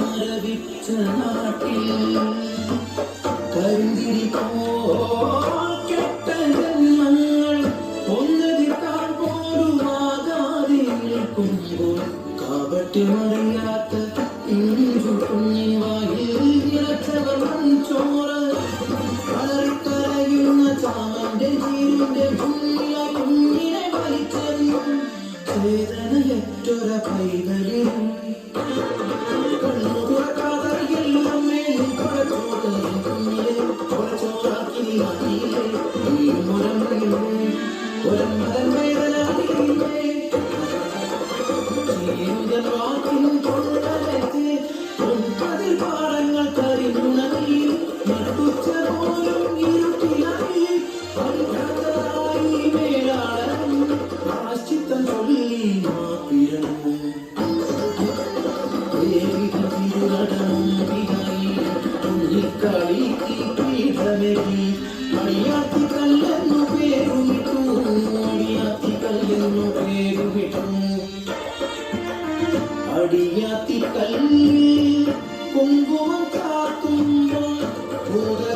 മരവിച്ച നാട്ടിൽ കരിന്തിരി പോ కాబట్టి మర్యాద ఇంజు పుణ్యవాగి ഇറച്ചവൻ ചോറ് വളർത്തലയുന്ന താമന്റെ ജീവന്റെ കുഞ്ഞിനെ വലിച്ചെന്നും ചേതനയറ്റൊര അടിയാത്തിക്കല്ലെന്നു പേരുമിട്ടു അടിയാത്തിക്കല്ലെന്നു പേരുമിട്ടു. அடியாத்தி கல்வி குங்குமம் காக்கும் போது